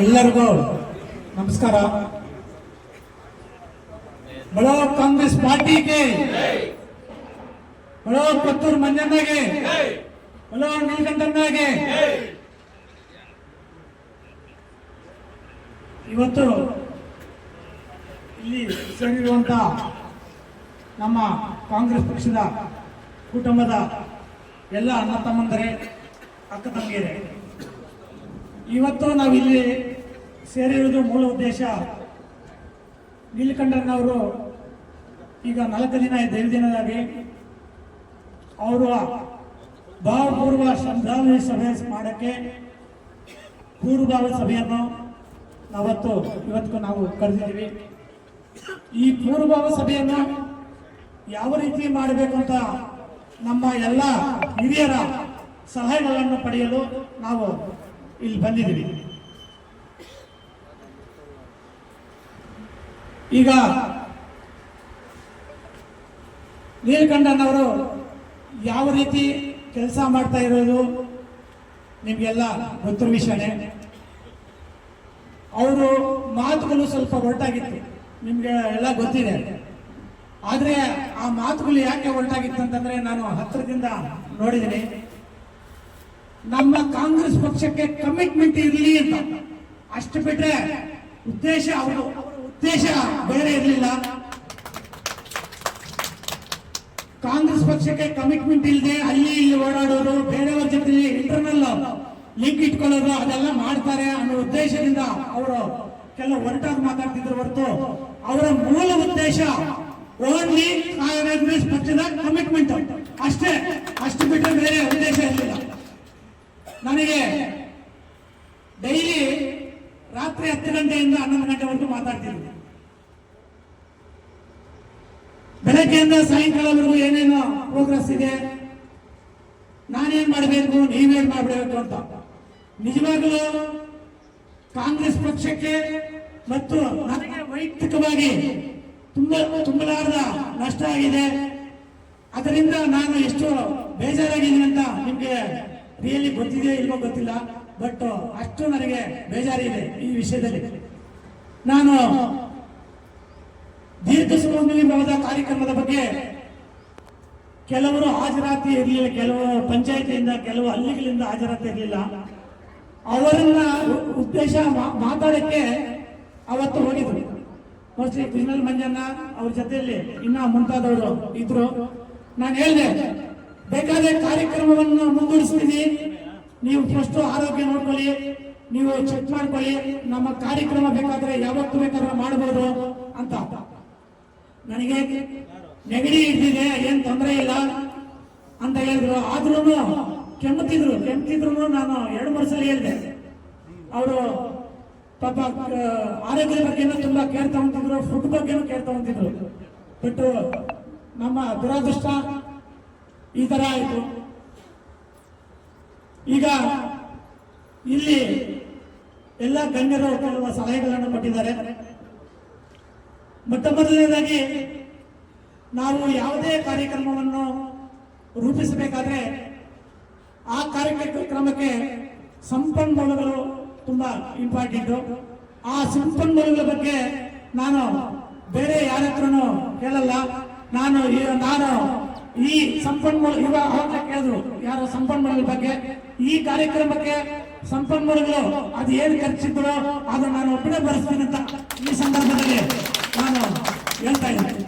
ಎಲ್ಲರಿಗೂ ನಮಸ್ಕಾರ. ಬಡೋ ಕಾಂಗ್ರೆಸ್ ಪಾರ್ಟಿಗೆ ಬಡೋ ಪತ್ತೂರು ಮಂಜಣ್ಣಗೆ ಬಡೋ ನೀಲಕಂಠಣ್ಣಗೆ ಇವತ್ತು ಇಲ್ಲಿ ಸೇರಿರುವಂತ ನಮ್ಮ ಕಾಂಗ್ರೆಸ್ ಪಕ್ಷದ ಕುಟುಂಬದ ಎಲ್ಲ ಅಣ್ಣ ತಮ್ಮಂದರೆ ಅಕ್ಕ ತಂಗಿಯರೇ ಇವತ್ತು ನಾವಿಲ್ಲಿ ಸೇರಿರುವುದು ಮೂಲ ಉದ್ದೇಶ. ನೀಲಕಂಠನವರು ಈಗ ನಾಲ್ಕು ದಿನ ಐದು ದಿನದಾಗಿ ಅವರು ಭಾವಪೂರ್ವ ಶ್ರದ್ಧಾಂಜಲಿ ಸಭೆ ಮಾಡೋಕ್ಕೆ ಪೂರ್ವಭಾವ ಸಭೆಯನ್ನು ನಾವತ್ತು ಇವತ್ತು ನಾವು ಕರೆದಿದ್ದೀವಿ. ಈ ಪೂರ್ವಭಾವ ಸಭೆಯನ್ನು ಯಾವ ರೀತಿ ಮಾಡಬೇಕು ಅಂತ ನಮ್ಮ ಎಲ್ಲ ಹಿರಿಯರ ಸಲಹೆಗಳನ್ನು ಪಡೆಯಲು ನಾವು ಇಲ್ಲಿ ಬಂದಿದ್ದೀವಿ. ಈಗ ನೀಲಕಂಠನವರು ಯಾವ ರೀತಿ ಕೆಲಸ ಮಾಡ್ತಾ ಇರೋದು ನಿಮಗೆಲ್ಲ ಗೊತ್ತಿರೋ ವಿಷಯನೇ. ಅವರು ಮಾತುಗಳು ಸ್ವಲ್ಪ ಹೊರಟಾಗಿತ್ತು ನಿಮಗೆ ಎಲ್ಲ ಗೊತ್ತಿದೆ. ಆದರೆ ಆ ಮಾತುಗಳು ಯಾಕೆ ಹೊರಟಾಗಿತ್ತು ಅಂತಂದ್ರೆ ನಾನು ಹತ್ತಿರದಿಂದ ನೋಡಿದ್ದೀನಿ. ನಮ್ಮ ಕಾಂಗ್ರೆಸ್ ಪಕ್ಷಕ್ಕೆ ಕಮಿಟ್ಮೆಂಟ್ ಇರಲಿ ಅಂತ. ಅಷ್ಟು ಬಿಟ್ರೆ ಉದ್ದೇಶ ಅವರು. ಉದ್ದೇಶ ಬೇರೆ ಇರಲಿಲ್ಲ. ಕಾಂಗ್ರೆಸ್ ಪಕ್ಷಕ್ಕೆ ಕಮಿಟ್ಮೆಂಟ್ ಇಲ್ಲದೆ ಅಲ್ಲಿ ಇಲ್ಲಿ ಓಡಾಡೋರು, ಬೇರೆಯವ್ರ ಜೊತೆ ಇಂಟರ್ನಲ್ ಲಿಂಕ್ ಇಟ್ಕೊಳ್ಳೋದು ಅದೆಲ್ಲ ಮಾಡ್ತಾರೆ ಅನ್ನೋ ಉದ್ದೇಶದಿಂದ ಅವರು ಕೆಲವು ಹೊರಟಾಗಿ ಮಾತಾಡ್ತಿದ್ರು ಹೊರತು ಅವರ ಮೂಲ ಉದ್ದೇಶ ಓನ್ಲಿ ಕಾಂಗ್ರೆಸ್ ಪಕ್ಷದ ಕಮಿಟ್ಮೆಂಟ್ ಅಷ್ಟೇ. ಅಷ್ಟು ಬಿಟ್ಟರೆ ಬೇರೆ ಉದ್ದೇಶ ಇರಲಿಲ್ಲ. ನನಗೆ ಡೈಲಿ ರಾತ್ರಿ ಹತ್ತು ಗಂಟೆಯಿಂದ ಹನ್ನೊಂದು ಗಂಟೆವರೆಗೂ ಮಾತಾಡ್ತೀನಿ. ಬೆಳಗ್ಗೆಯಿಂದ ಸಾಯಂಕಾಲವರೆಗೂ ಏನೇನು ಪ್ರೋಗ್ರೆಸ್ ಇದೆ. ನಾನೇನ್ ಮಾಡಬೇಕು, ನೀವೇನ್ ಮಾಡಬೇಕು ಅಂತ. ನಿಜವಾಗಲೂ ಕಾಂಗ್ರೆಸ್ ಪಕ್ಷಕ್ಕೆ ಮತ್ತು ನನಗೆ ವೈಯಕ್ತಿಕವಾಗಿ ತುಂಬ ತುಂಬಲಾರದ ನಷ್ಟ ಆಗಿದೆ. ಅದರಿಂದ ನಾನು ಎಷ್ಟು ಬೇಜಾರಾಗಿದ್ದೀನಿ ಅಂತ ನಿಮ್ಗೆ ರಿಯಲಿ ಗೊತ್ತಿದೆ ಇಲ್ವೋ ಗೊತ್ತಿಲ್ಲ ಬಟ್ ಅಷ್ಟು ನನಗೆ ಬೇಜಾರಿದೆ ಈ ವಿಷಯದಲ್ಲಿ. ನಾನು ದೀರ್ಘ ನಡೆದ ಕಾರ್ಯಕ್ರಮದ ಬಗ್ಗೆ ಕೆಲವರು ಹಾಜರಾತಿ ಇರಲಿಲ್ಲ ಕೆಲವು ಪಂಚಾಯತಿಯಿಂದ ಕೆಲವು ಹಳ್ಳಿಗಳಿಂದ ಹಾಜರಾತಿ ಇರಲಿಲ್ಲ. ಅವರನ್ನ ಉದ್ದೇಶ ಮಾತಾಡಕ್ಕೆ ಅವತ್ತು ಹೋಗಿದ್ರು. ಮೋಸ್ಟ್ಲಿ ಕೃಷ್ಣಲ್ ಮಂಜಣ್ಣ ಅವ್ರ ಜೊತೆಯಲ್ಲಿ ಇನ್ನ ಮುಂತಾದವರು ಇದ್ರು. ನಾನು ಹೇಳಿದೆ ಬೇಕಾದ್ರೆ ಕಾರ್ಯಕ್ರಮವನ್ನು ಮುಂದೂಡಿಸ್ತೀನಿ ನೀವು ಫಸ್ಟ್ ಆರೋಗ್ಯ ನೋಡ್ಕೊಳ್ಳಿ, ನೀವು ಚೆಕ್ ಮಾಡ್ಕೊಳ್ಳಿ, ನಮ್ಮ ಕಾರ್ಯಕ್ರಮ ಬೇಕಾದ್ರೆ ಯಾವತ್ತು ಬೇಕಾದ್ರೆ ಮಾಡಬಹುದು ಅಂತ. ನನಗೆ ನೆಗಡಿ ಇದ್ದಿದೆ ಏನ್ ತೊಂದರೆ ಇಲ್ಲ ಅಂತ ಹೇಳಿದ್ರು. ಆದ್ರೂ ಕೆಮ್ಮುತ್ತಿದ್ರು ಕೆಮ್ಮುತ್ತಿದ್ರು ನಾನು ಎರಡು ಮೂರು ಸಲ ಹೇಳಿದೆ. ಅವರು ಪಾಪ ಆರೋಗ್ಯದ ಬಗ್ಗೆ ತುಂಬಾ ಕೇರ್ ತಗೊಂತಿದ್ರು ಫುಡ್ ಬಗ್ಗೆನೂ ಕೇರ್ ತಗೊಂತಿದ್ರು. ಬಟ್ ನಮ್ಮ ದುರಾದೃಷ್ಟ ಈ ತರ ಆಯಿತು. ಈಗ ಇಲ್ಲಿ ಎಲ್ಲ ಗಣ್ಯರು ಕೆಲವು ಸಲಹೆಗಳನ್ನು ಕೊಟ್ಟಿದ್ದಾರೆ. ಮೊಟ್ಟ ಮೊದಲನೇದಾಗಿ ನಾವು ಯಾವುದೇ ಕಾರ್ಯಕ್ರಮವನ್ನು ರೂಪಿಸಬೇಕಾದ್ರೆ ಆ ಕಾರ್ಯಕ್ರಮಕ್ಕೆ ಸಂಪನ್ಮೂಲಗಳು ತುಂಬಾ ಇಂಪಾರ್ಟೆಂಟ್ ಆ ಸಂಪನ್ಮೂಲಗಳ ಬಗ್ಗೆ ನಾನು ಬೇರೆ ಯಾರ ಹತ್ರನೂ ಕೇಳಲ್ಲ. ನಾನು ನಾನು ಈ ಸಂಪನ್ಮೂಲ ಇವಾಗ ಅವಾಗ ಕೇಳಿದ್ರು. ಯಾರ ಸಂಪನ್ಮೂಲಗಳ ಬಗ್ಗೆ? ಈ ಕಾರ್ಯಕ್ರಮಕ್ಕೆ ಸಂಪನ್ಮೂಲಗಳು ಅದು ಏನು ಖರ್ಚಿದ್ರು ಅದು ನಾನು ಒಬ್ಬನೇ ಬರೆಸ್ತೀನಿ ಅಂತ ಈ ಸಂದರ್ಭದಲ್ಲಿ ನಾನು ಹೇಳ್ತಾ ಇದ್ದೇನೆ.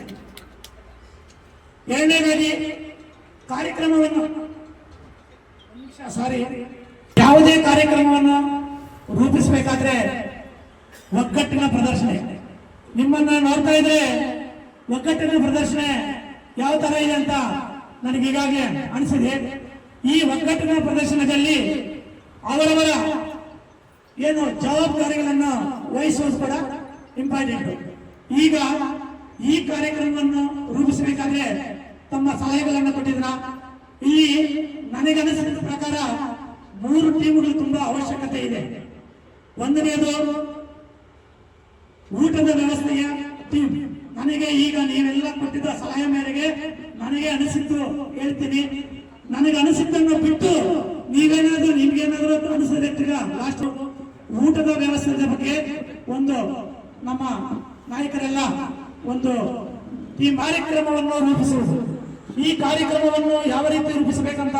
ಎರಡನೇದಾಗಿ ಕಾರ್ಯಕ್ರಮವನ್ನು ಸಾರಿ, ಯಾವುದೇ ಕಾರ್ಯಕ್ರಮವನ್ನು ರೂಪಿಸಬೇಕಾದ್ರೆ ಒಗ್ಗಟ್ಟಿನ ಪ್ರದರ್ಶನ. ನಿಮ್ಮನ್ನ ನೋಡ್ತಾ ಇದ್ರೆ ಒಗ್ಗಟ್ಟಿನ ಪ್ರದರ್ಶನ ಯಾವ ತರ ಇದೆ ಅಂತ ನನಗೆ ಈಗಾಗಲೇ ಅನಿಸಿದೆ. ಈ ಒಗ್ಗಟ್ಟಿನ ಪ್ರದರ್ಶನದಲ್ಲಿ ಅವರವರ ಏನು ಜವಾಬ್ದಾರಿಗಳನ್ನು ವಹಿಸುವುದು ಕೂಡ ಇಂಪಾರ್ಟೆಂಟ್. ಈಗ ಈ ಕಾರ್ಯಕ್ರಮವನ್ನು ರೂಪಿಸಬೇಕಾದ್ರೆ ತಮ್ಮ ಸಲಹೆಗಳನ್ನು ಕೊಟ್ಟಿದ್ರ ಇಲ್ಲಿ ನನಗನಿಸಿದ ಪ್ರಕಾರ ಮೂರು ಟೀಮ್ಗಳು ತುಂಬಾ ಅವಶ್ಯಕತೆ ಇದೆ. ಒಂದನೇದು ಊಟದ ವ್ಯವಸ್ಥೆಯ ಟೀಮ್ ನನಗೆ ಈಗ ನೀವೆಲ್ಲ ಕೊಟ್ಟಿದ್ದ ಸಹಾಯ ಮೇರೆಗೆ ನನಗೆ ಅನಿಸಿದ್ದು ಹೇಳ್ತೀನಿ. ನನಗೆ ಅನಿಸಿದ್ದನ್ನು ಬಿಟ್ಟು ನೀವೇನಾದ್ರೂ ಅನುಸರಿಸಿದ ಲಾಸ್ಟ್ ಊಟದ ವ್ಯವಸ್ಥೆ ಬಗ್ಗೆ ಒಂದು ನಮ್ಮ ನಾಯಕರೆಲ್ಲ ಒಂದು ಈ ಕಾರ್ಯಕ್ರಮವನ್ನು ರೂಪಿಸುವುದು. ಈ ಕಾರ್ಯಕ್ರಮವನ್ನು ಯಾವ ರೀತಿ ರೂಪಿಸಬೇಕಂತ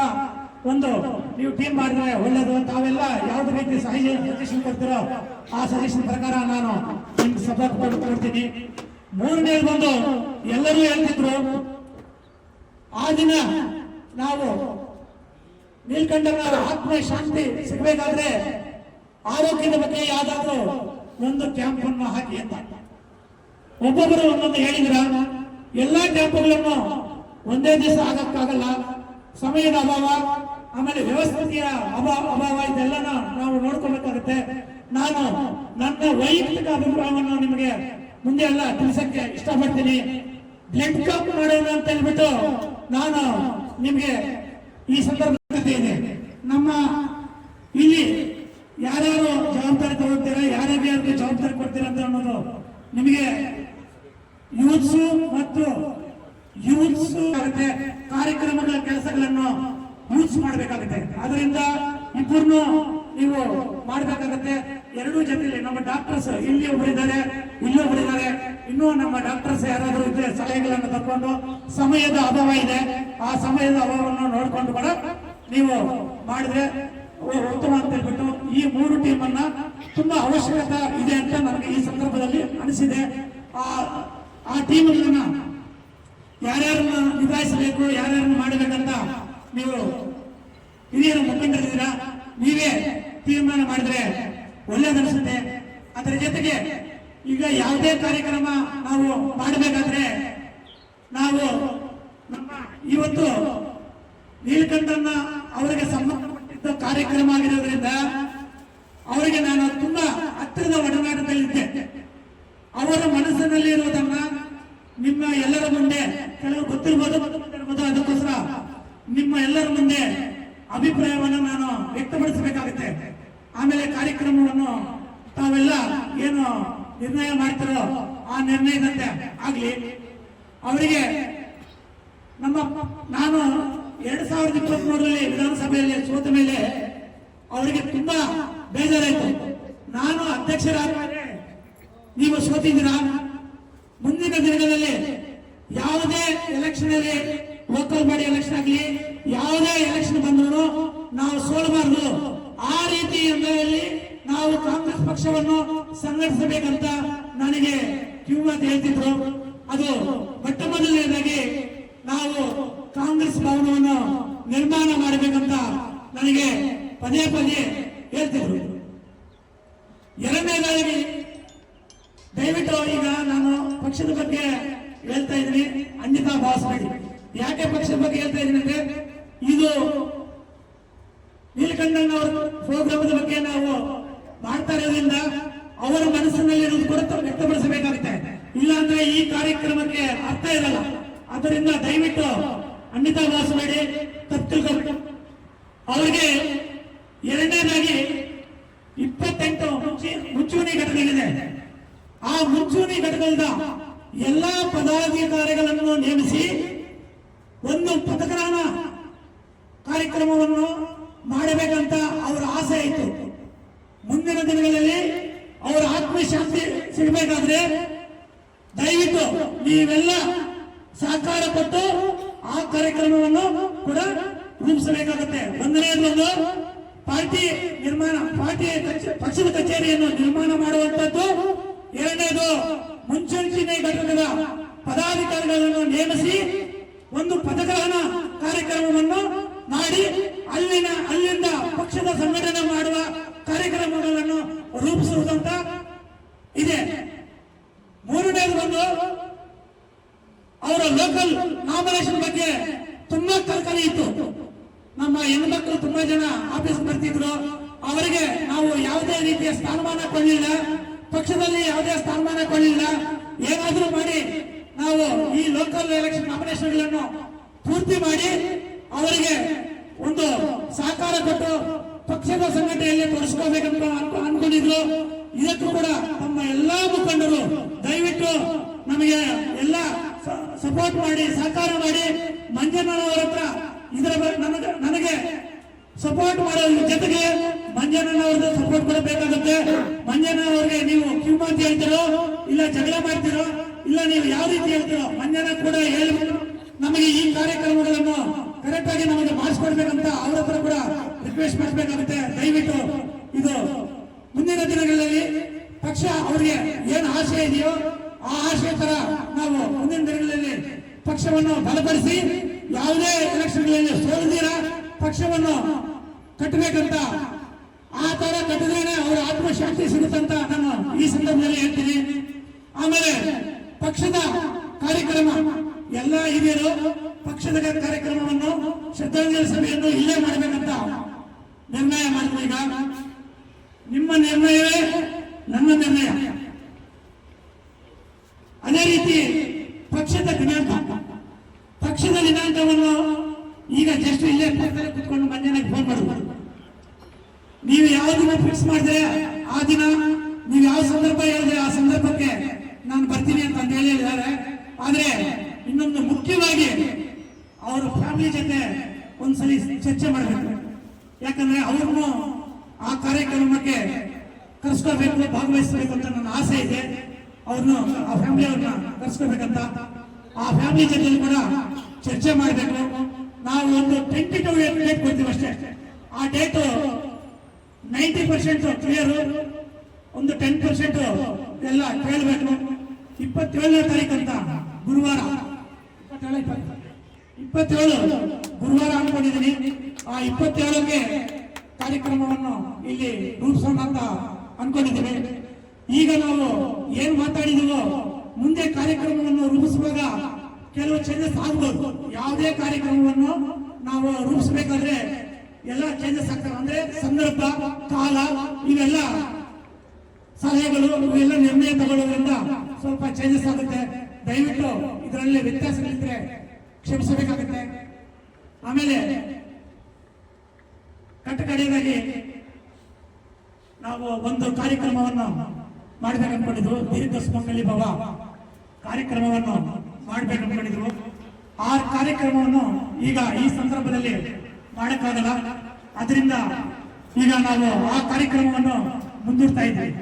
ಒಂದು ನೀವು ಟೀಮ್ ಮಾಡಿದ್ರೆ ಒಳ್ಳೇದು ತಾವೆಲ್ಲ ಯಾವ್ದು ರೀತಿ ಸಜೆಷನ್ ಕೊಡ್ತೀರೋ ಆ ಸಜೆಷನ್ ಪ್ರಕಾರ ನಾನು ನಿಮ್ಗೆ ಸಪೋರ್ಟ್ ಕೊಡ್ತೀನಿ. ಮೂರನೇದು ಬಂದು ಎಲ್ಲರೂ ಹೇಳ್ತಿದ್ರು, ಆ ದಿನ ನಾವು ನೀಲ್ಕಂಠನ ಆತ್ಮ ಶಾಂತಿ ಸಿಗಬೇಕಾದ್ರೆ ಆರೋಗ್ಯದ ಬಗ್ಗೆ ಯಾವ್ದಾದ್ರು ಒಂದು ಕ್ಯಾಂಪ್ ಅನ್ನು ಹಾಕಿ ಅಂತ. ಒಬ್ಬೊಬ್ಬರು ಒಂದೊಂದು ಹೇಳಿದ್ರ, ಎಲ್ಲಾ ಕ್ಯಾಂಪ್ಗಳನ್ನು ಒಂದೇ ದಿವಸ ಆಗಕ್ಕಾಗಲ್ಲ. ಸಮಯದ ಅಭಾವ, ಆಮೇಲೆ ವ್ಯವಸ್ಥೆಯ ಅಭಾವ ಅಭಾವ ಇದೆಲ್ಲನ ನಾವು ನೋಡ್ಕೊಬೇಕಾಗುತ್ತೆ. ನಾನು ನನ್ನ ವೈಯಕ್ತಿಕ ಅಭಿಪ್ರಾಯವನ್ನು ನಿಮಗೆ ಮುಂದೆ ಎಲ್ಲ ತಿಳಿಸಕ್ಕೆ ಇಷ್ಟಪಡ್ತೀನಿ. ಬ್ಲಡ್ ಕ್ಯಾಂಪ್ ಮಾಡೋಣ ಅಂತ ಹೇಳ್ಬಿಟ್ಟು ನಾನು ನಿಮಗೆ ಈ ಸಂದರ್ಭದಲ್ಲಿ ನಮ್ಮ ಇಲ್ಲಿ ಯಾರ್ಯಾರು ಜವಾಬ್ದಾರಿ ತಗೊಳ್ತೀರಾ ಯಾರಿಗೆ ಜವಾಬ್ದಾರಿ ಕೊಡ್ತೀರಾ ಅಂತ ಅನ್ನೋದು ನಿಮಗೆ ಯೂತ್ಸ್ ಮತ್ತು ಯೂತ್ಸ್ ಆಗುತ್ತೆ ಕಾರ್ಯಕ್ರಮಗಳ ಕೆಲಸಗಳನ್ನು ಯೂಸ್ ಮಾಡಬೇಕಾಗುತ್ತೆ. ಅದರಿಂದ ಇಬ್ಬರನ್ನು ನೀವು ಮಾಡಬೇಕಾಗತ್ತೆ. ಎರಡೂ ಜೊತೆಯಲ್ಲಿ ನಮ್ಮ ಡಾಕ್ಟರ್ಸ್ ಇಲ್ಲಿ ಒಬ್ಬರಿದ್ದಾರೆ ಇಲ್ಲಿ ಒಬ್ಬರಿದ್ದಾರೆ ಇನ್ನೂ ನಮ್ಮ ಡಾಕ್ಟರ್ಸ್ ಯಾರಾದರೂ ಇದ್ರೆ ಸಲಹೆಗಳನ್ನು ತಕೊಂಡು ಸಮಯದ ಅಭಾವ ಇದೆ. ಆ ಸಮಯದ ಅಭಾವವನ್ನು ನೋಡಿಕೊಂಡು ಕೂಡ ನೀವು ಮಾಡಿದ್ರೆ ಉತ್ತಮ ಅಂತ ಹೇಳ್ಬಿಟ್ಟು ಈ ಮೂರು ಟೀಮ್ ಅನ್ನ ತುಂಬಾ ಅವಶ್ಯಕತೆ ಇದೆ ಅಂತ ನನಗೆ ಈ ಸಂದರ್ಭದಲ್ಲಿ ಅನಿಸಿದೆ. ಆ ಆ ಟೀಮ್ಗಳನ್ನ ಯಾರ್ಯಾರನ್ನ ನಿಭಾಯಿಸಬೇಕು, ಯಾರ್ಯಾರನ್ನ ಮಾಡಬೇಕಂತ ನೀವು ಹಿರಿಯರು ಮುಖಂಡರಿದ್ದೀರಾ, ನೀವೇ ತೀರ್ಮಾನ ಮಾಡಿದ್ರೆ ಒಳ್ಳೇದನಿಸುತ್ತೆ. ಅದರ ಜೊತೆಗೆ ಈಗ ಯಾವುದೇ ಕಾರ್ಯಕ್ರಮ ನಾವು ಮಾಡಬೇಕಾದ್ರೆ ನಾವು ಇವತ್ತು ನೀಲಕಂಠನ ಅವರಿಗೆ ಸಂಬಂಧಪಟ್ಟಿದ್ದ ಕಾರ್ಯಕ್ರಮ ಆಗಿರೋದ್ರಿಂದ ಅವರಿಗೆ ನಾನು ತುಂಬಾ ಹತ್ತಿರದ ಒಡನಾಟದಲ್ಲಿದ್ದೆ ಅವರ ಮನಸ್ಸಿನಲ್ಲಿ ಇರುವುದನ್ನ ನಿಮ್ಮ ಎಲ್ಲರ ಮುಂದೆ ಕೆಲವು ಗೊತ್ತಿರ್ಬೋದು ಗೊತ್ತಿರ್ಬೋದು, ಅದಕ್ಕೋಸ್ಕರ ನಿಮ್ಮ ಎಲ್ಲರ ಮುಂದೆ ಅಭಿಪ್ರಾಯವನ್ನು ನಾನು ವ್ಯಕ್ತಪಡಿಸಬೇಕಾಗುತ್ತೆ. ಆಮೇಲೆ ಕಾರ್ಯಕ್ರಮವನ್ನು ತಾವೆಲ್ಲ ಏನು ನಿರ್ಣಯ ಮಾಡ್ತಾರೋ ಆ ನಿರ್ಣಯದಂತೆ ಆಗ್ಲಿ. ಅವರಿಗೆ ನಮ್ಮ ನಾನು ಎರಡ್ ಸಾವಿರದ ಇಪ್ಪತ್ತ್ ಮೂರರಲ್ಲಿ ವಿಧಾನಸಭೆಯಲ್ಲಿ ಸೋತ ಮೇಲೆ ಅವರಿಗೆ ತುಂಬಾ ಬೇಜಾರಾಯ್ತು. ನಾನು ಅಧ್ಯಕ್ಷರಾದ ನೀವು ಸೋತಿದ್ದೀರಾ? ಮುಂದಿನ ದಿನಗಳಲ್ಲಿ ಯಾವುದೇ ಎಲೆಕ್ಷನ್ ಅಲ್ಲಿ ಲೋಕಲ್ ಬಾಡಿ ಎಲೆಕ್ಷನ್ ಆಗಲಿ, ಯಾವುದೇ ಎಲೆಕ್ಷನ್ ಬಂದ್ರು ನಾವು ಸೋಲಬಾರದು. ಆ ರೀತಿ ಎಂದಲ್ಲಿ ನಾವು ಕಾಂಗ್ರೆಸ್ ಪಕ್ಷವನ್ನು ಸಂಘಟಿಸಬೇಕಂತ ನನಗೆ ಕಿವಿಮಾತು ಹೇಳ್ತಿದ್ರು. ಅದು ಮೊಟ್ಟ ಮೊದಲನೇದಾಗಿ ನಾವು ಕಾಂಗ್ರೆಸ್ ಭವನವನ್ನು ನಿರ್ಮಾಣ ಮಾಡಬೇಕಂತ ನನಗೆ ಪದೇ ಪದೇ ಹೇಳ್ತಿದ್ರು. ಎರಡನೇದಾಗಿ ದಯವಿಟ್ಟು ಈಗ ನಾನು ಪಕ್ಷದ ಬಗ್ಗೆ ಹೇಳ್ತಾ ಇದ್ದೀನಿ. ಅನ್ಯತಾ ಭಾವಿಸಬೇಡಿ. ಯಾಕೆ ಪಕ್ಷದ ಬಗ್ಗೆ ಹೇಳ್ತಾ ಇದ್ದೀನಿ ಅಂದ್ರೆ ಇದು ನೀಲಕಂಠನ್ ಅವರ ಪ್ರೋಗ್ರಾಮದ ಬಗ್ಗೆ ಮಾಡ್ತಾ ಅವರ ಮನಸ್ಸಿನಲ್ಲಿ ಕೊರತೆ ವ್ಯಕ್ತಪಡಿಸಬೇಕಾಗುತ್ತೆ. ಇಲ್ಲಾಂದ್ರೆ ಈ ಕಾರ್ಯಕ್ರಮಕ್ಕೆ ಅರ್ಥ ಇರಲ್ಲ. ಅದರಿಂದ ದಯವಿಟ್ಟು ಅನ್ವಿತಾ ವಾಸಬೇಡಿ ತಪ್ಪು ತಿಳ್ಕೊಬೇಡಿ ಅವರಿಗೆ ಎರಡನೇದಾಗಿ ಇಪ್ಪತ್ತೆಂಟು ಮುಂಚಿ- ಮುಂಚೂಣಿ ಘಟಕಗಳಿದೆ. ಆ ಮುಂಚೂಣಿ ಘಟಕದ ಎಲ್ಲಾ ಪದಾಧಿಕಾರಿಗಳನ್ನು ನೇಮಿಸಿ ಒಂದು ಪಥಗ್ರಹಣ ಕಾರ್ಯಕ್ರಮವನ್ನು ಮಾಡಬೇಕಂತ ಅವರ ಆಸೆ ಮುಂದಿನ ದಿನಗಳಲ್ಲಿ ಅವರ ಆತ್ಮಶಾಂತಿ ಸಿಗಬೇಕಾದ್ರೆ ದಯವಿಟ್ಟು ನೀವೆಲ್ಲ ಸಹಕಾರ ಕೊಟ್ಟು ಆ ಕಾರ್ಯಕ್ರಮವನ್ನು ಕೂಡ ರೂಪಿಸಬೇಕಾಗುತ್ತೆ. ಒಂದನೇದೊಂದು ಪಾರ್ಟಿ ನಿರ್ಮಾಣ, ಪಾರ್ಟಿ ಪಕ್ಷದ ಕಚೇರಿಯನ್ನು ನಿರ್ಮಾಣ ಮಾಡುವಂತದ್ದು ಎರಡನೇದು ಮುಂಚೂಣಿ ಘಟಕದ ಪದಾಧಿಕಾರಿಗಳನ್ನು ನೇಮಿಸಿ ಒಂದು ಪದಗ್ರಹಣ ಕಾರ್ಯಕ್ರಮವನ್ನು ಮಾಡಿ ಅಲ್ಲಿನ, ಅಲ್ಲಿಂದ ಪಕ್ಷದ ಸಂಘಟನೆ ಮಾಡುವ ಕಾರ್ಯಕ್ರಮಗಳನ್ನು ರೂಪಿಸುವುದಂತ ಇದೆ. ಮೂರನೇದು ಬಂದು ಅವರ ಲೋಕಲ್ ನಾಮಿನೇಷನ್ ಬಗ್ಗೆ ತುಂಬಾ ಕಲ್ಕಲಿ ಇತ್ತು. ನಮ್ಮ ಹೆಣ್ಮಕ್ಳು ತುಂಬಾ ಜನ ಆಫೀಸ್ ಬರ್ತಿದ್ರು. ಅವರಿಗೆ ನಾವು ಯಾವುದೇ ರೀತಿಯ ಸ್ಥಾನಮಾನ ಕೊಡಲಿಲ್ಲ. ಪಕ್ಷದಲ್ಲಿ ಯಾವುದೇ ಸ್ಥಾನಮಾನ ಕೊಡಲಿಲ್ಲ. ಏನಾದರೂ ಮಾಡಿ ನಾವು ಈ ಲೋಕಲ್ ಎಲೆಕ್ಷನ್ ನಾಮಿನೇಷನ್ಗಳನ್ನು ಪೂರ್ತಿ ಮಾಡಿ ಅವರಿಗೆ ಒಂದು ಸಹಕಾರ ಕೊಟ್ಟು ಪಕ್ಷದ ಸಂಘಟನೆಯಲ್ಲಿ ತೊಡಸ್ಕೋಬೇಕಂತ ಅಂತ ಅನ್ಕೊಂಡಿದ್ರು. ಇದಕ್ಕೂ ಕೂಡ ನಮ್ಮ ಎಲ್ಲಾ ಮುಖಂಡರು ದಯವಿಟ್ಟು ನಮಗೆ ಎಲ್ಲ ಸಪೋರ್ಟ್ ಮಾಡಿ, ಸಹಕಾರ ಮಾಡಿ ಮಂಜಣ್ಣನವರ ಹತ್ರ ಇದರ ನನಗೆ ಸಪೋರ್ಟ್ ಮಾಡೋದ್ರ ಜೊತೆಗೆ ಮಂಜಣ್ಣ ಅವ್ರ ಸಪೋರ್ಟ್ ಕೊಡಬೇಕಾಗುತ್ತೆ ಮಂಜಣ್ಣ ಅವ್ರಿಗೆ ನೀವು ಕಿಮ್ಮ ಹೇಳ್ತೀರೋ, ಇಲ್ಲ ಜಗಳ ಮಾಡ್ತಿರೋ, ಇಲ್ಲ ನೀವು ಯಾವ ರೀತಿ ಹೇಳ್ತಿರೋ ಮಂಜಣ್ಣ ಕೂಡ ಹೇಳ್ಬಿಟ್ಟು ನಮಗೆ ಈ ಕಾರ್ಯಕ್ರಮಗಳನ್ನು ಕರೆಕ್ಟ್ ಆಗಿ ನಮಗೆ ಮಾಡಿಸ್ಕೊಡ್ಬೇಕಂತ ಅವ್ರ ಹತ್ರ ಕೂಡ ರಿಕ್ವೆಸ್ಟ್ ಮಾಡಬೇಕಾಗುತ್ತೆ ದಯವಿಟ್ಟು ಇದು ಮುಂದಿನ ದಿನಗಳಲ್ಲಿ ಪಕ್ಷ ಅವರಿಗೆ ಏನು ಆಸೆ ಇದೆಯೋ ಆ ಆಶಯ ತರ ನಾವು ಮುಂದಿನ ದಿನಗಳಲ್ಲಿ ಪಕ್ಷವನ್ನು ಬಲಪಡಿಸಿ ಯಾವುದೇ ಎಲೆಕ್ಷನ್ಗಳಲ್ಲಿ ಸೋಲದಿರ ಪಕ್ಷವನ್ನು ಕಟ್ಟಬೇಕಂತ ಆ ತರ ಕಟ್ಟಿದ್ರೇನೆ ಅವರ ಆತ್ಮಶಾಂತಿ ಸಿಗುತ್ತಂತ ನಾನು ಈ ಸಂದರ್ಭದಲ್ಲಿ ಹೇಳ್ತೀನಿ. ಆಮೇಲೆ ಪಕ್ಷದ ಕಾರ್ಯಕ್ರಮ ಎಲ್ಲ ಹಿರಿಯರು ಪಕ್ಷದ ಕಾರ್ಯಕ್ರಮವನ್ನು ಶ್ರದ್ಧಾಂಜಲಿ ಸಭೆಯನ್ನು ಇಲ್ಲೇ ಮಾಡಬೇಕಂತ ನಿರ್ಣಯ ಮಾಡಿದ್ರು ಈಗ. ನಿಮ್ಮ ನಿರ್ಣಯವೇ ನನ್ನ ನಿರ್ಣಯ ಅದೇ ರೀತಿ ಪಕ್ಷದ ದಿನಾಂಕ ಪಕ್ಷದ ದಿನಾಂಕವನ್ನು ಈಗ ಜಸ್ಟ್ ಇಲ್ಲೇ ಪಕ್ಕದಲ್ಲಿ ಕುತ್ಕೊಂಡು ಮಂಜನಿಗೆ ಫೋನ್ ಮಾಡಬಹುದು ನೀವು ಯಾವ ದಿನ ಫಿಕ್ಸ್ ಮಾಡಿದ್ರೆ ಆ ದಿನ ನೀವು ಯಾವ ಸಂದರ್ಭ ಹೇಳಿದ್ರೆ ಆ ಸಂದರ್ಭಕ್ಕೆ ನಾನು ಬರ್ತೀನಿ ಅಂತ ಅಂದ್ ಹೇಳಿದ್ದಾರೆ ಆದ್ರೆ ಇನ್ನೊಂದು ಮುಖ್ಯವಾಗಿ ಅವರ ಫ್ಯಾಮಿಲಿ ಜೊತೆ ಒಂದ್ಸಲಿ ಚರ್ಚೆ ಮಾಡಬೇಕು ಯಾಕಂದ್ರೆ ಅವ್ರನ್ನು ಆ ಕಾರ್ಯಕ್ರಮಕ್ಕೆ ಕರೆಸ್ಕೋಬೇಕು ಭಾಗವಹಿಸಬೇಕು ಅಂತ ನನ್ನ ಆಸೆ ಇದೆ. ಅವ್ರನ್ನು, ಆ ಫ್ಯಾಮಿಲಿ ಅವ್ರನ್ನ ಕರೆಸ್ಕೋಬೇಕಂತ ಆ ಫ್ಯಾಮಿಲಿ ಜೊತೆ ಕೂಡ ಚರ್ಚೆ ಮಾಡಬೇಕು. ನಾವು ಒಂದು ಟ್ವೆಂಟಿ ಟು ಡೇಟ್ ಕೊಡ್ತೀವಿ ಅಷ್ಟೇ. ಆ ಡೇಟು ನೈಂಟಿ ಪರ್ಸೆಂಟ್ ಕ್ಲಿಯರ್ ಒಂದು ಟೆನ್ ಪರ್ಸೆಂಟ್ ಎಲ್ಲ ಕೇಳಬೇಕು. ಇಪ್ಪತ್ತೇಳನೇ ತಾರೀಕು ಅಂತ ಗುರುವಾರ. ಇಪ್ಪತ್ತೇಳು ಇಪ್ಪತ್ತು- ಇಪ್ಪತ್ತೇಳು ಗುರುವಾರ ಅನ್ಕೊಂಡಿದ್ದೀನಿ ಆ ಇಪ್ಪತ್ತೇಳಕ್ಕೆ ಕಾರ್ಯಕ್ರಮವನ್ನು ಇಲ್ಲಿ ರೂಪಿಸೋಣ ಅಂತ ಅನ್ಕೊಂಡಿದ್ದೇವೆ. ಈಗ ನಾವು ಏನ್ ಮಾತಾಡಿದೀವೋ ಮುಂದೆ ಕಾರ್ಯಕ್ರಮವನ್ನು ರೂಪಿಸುವಾಗ ಕೆಲವು ಚೇಂಜಸ್ ಆಗ್ಬೋದು. ಯಾವುದೇ ಕಾರ್ಯಕ್ರಮವನ್ನು ನಾವು ರೂಪಿಸಬೇಕಾದ್ರೆ ಎಲ್ಲ ಚೇಂಜಸ್ ಆಗ್ತವೆ. ಅಂದ್ರೆ ಸಂದರ್ಭ, ಕಾಲ, ಇವೆಲ್ಲ ಸಲಹೆಗಳು, ಇವೆಲ್ಲ ನಿರ್ಣಯ ತಗೊಳ್ಳೋದ್ರಿಂದ ಸ್ವಲ್ಪ ಚೇಂಜಸ್ ಆಗುತ್ತೆ. ದಯವಿಟ್ಟು ಇದರಲ್ಲಿ ವ್ಯತ್ಯಾಸಗಳಿದ್ರೆ ಕ್ಷಮಿಸಬೇಕಾಗುತ್ತೆ. ಆಮೇಲೆ ಕಟ್ಟಕಡೆಯಾಗಿ ನಾವು ಒಂದು ಕಾರ್ಯಕ್ರಮವನ್ನು ಮಾಡಬೇಕನ್ಕೊಂಡಿದ್ರು ದೀರ್ಘ ಸುಮಂಗಲಿ ಭವ. ಕಾರ್ಯಕ್ರಮವನ್ನು ಮಾಡಬೇಕನ್ಕೊಂಡಿದ್ರು ಆ ಕಾರ್ಯಕ್ರಮವನ್ನು ಈಗ ಈ ಸಂದರ್ಭದಲ್ಲಿ ಮಾಡಕ್ಕಾಗಲ್ಲ. ಅದರಿಂದ ಈಗ ನಾವು ಆ ಕಾರ್ಯಕ್ರಮವನ್ನು ಮುಂದೂಡ್ತಾ ಇದ್ದೀವಿ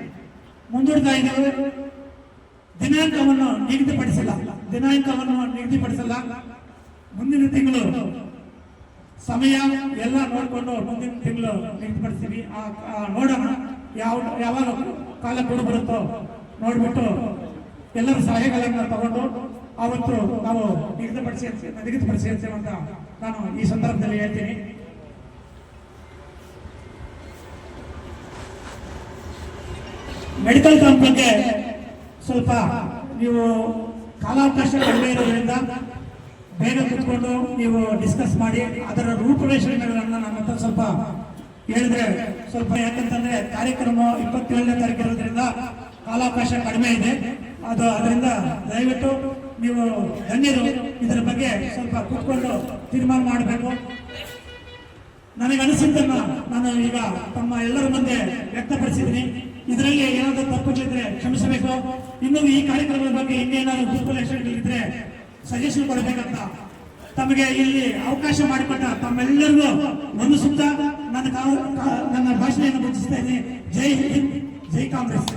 ಮುಂದೂಡ್ತಾ ಇದ್ದೇವೆ ದಿನಾಂಕವನ್ನು ನಿಗದಿಪಡಿಸಿಲ್ಲ. ದಿನಾಂಕವನ್ನು ನಿಗದಿಪಡಿಸಲ್ಲ. ಮುಂದಿನ ತಿಂಗಳು ಸಮಯ ಎಲ್ಲ ನೋಡಿಕೊಂಡು ಮುಂದಿನ ತಿಂಗಳು ನಿಗದಿಪಡಿಸ್ತೀವಿ ನೋಡೋಣ ಯಾವ, ಯಾವಾಗ ಕಾಲ ಕೂಡ ಬರುತ್ತೋ ನೋಡಿಬಿಟ್ಟು ಎಲ್ಲರ ಸಲಹೆಗಳನ್ನು ತಗೊಂಡು ಅವತ್ತು ನಾವು ನಿಗದಿಪಡಿಸಿ ನಿಗದಿಪಡಿಸಿ ಅಂತ ನಾನು ಈ ಸಂದರ್ಭದಲ್ಲಿ ಹೇಳ್ತೀನಿ. ಮೆಡಿಕಲ್ ಕ್ಯಾಂಪ್ ಬಗ್ಗೆ ಸ್ವಲ್ಪ ನೀವು ಕಾಲಾವಕಾಶ ಕಡಿಮೆ ಇರೋದ್ರಿಂದ ಬೇಗ ತಿಳ್ಕೊಂಡು ನೀವು ಡಿಸ್ಕಸ್ ಮಾಡಿ ಅದರ ರೂಪುರೇಷಣೆಗಳನ್ನು ನಮ್ಮ ಹತ್ರ ಸ್ವಲ್ಪ ಹೇಳಿದ್ರೆ ಸ್ವಲ್ಪ ಯಾಕಂತಂದ್ರೆ ಕಾರ್ಯಕ್ರಮ ಇಪ್ಪತ್ತೇಳನೇ ತಾರೀಕು ಇರೋದ್ರಿಂದ ಕಾಲಾವಕಾಶ ಕಡಿಮೆ ಇದೆ. ಅದು ಅದರಿಂದ ದಯವಿಟ್ಟು ನೀವು ಧನ್ಯರು ಇದರ ಬಗ್ಗೆ ಸ್ವಲ್ಪ ಕೂತ್ಕೊಂಡು ತೀರ್ಮಾನ ಮಾಡಬೇಕು. ನನಗೆ ಅನಿಸಿದ್ದನ್ನ ನಾನು ಈಗ ತಮ್ಮ ಎಲ್ಲರ ಮುಂದೆ ವ್ಯಕ್ತಪಡಿಸಿದ್ದೀನಿ. ಇದರಲ್ಲಿ ಏನಾದರೂ ತಪ್ಪುಗಳಿದ್ರೆ ಕ್ಷಮಿಸಬೇಕು. ಇನ್ನೊಂದು ಈ ಕಾರ್ಯಕ್ರಮದ ಬಗ್ಗೆ ಇನ್ನೇನಾದ್ರು ದುಷ್ಪಲೇಷಗಳಿದ್ರೆ ಸಜೆಷನ್ ಕೊಡಬೇಕಂತ ತಮಗೆ ಇಲ್ಲಿ ಅವಕಾಶ ಮಾಡಿಕೊಟ್ಟ ತಮ್ಮೆಲ್ಲರಿಗೂ ಒಂದು ಸುತ್ತ ನನ್ನ ನನ್ನ ಭಾಷಣೆಯನ್ನು ಮುಗಿಸ್ತಾ ಇದ್ದೀನಿ. ಜೈ ಹಿಂದ್, ಜೈ ಕಾಂಗ್ರೆಸ್.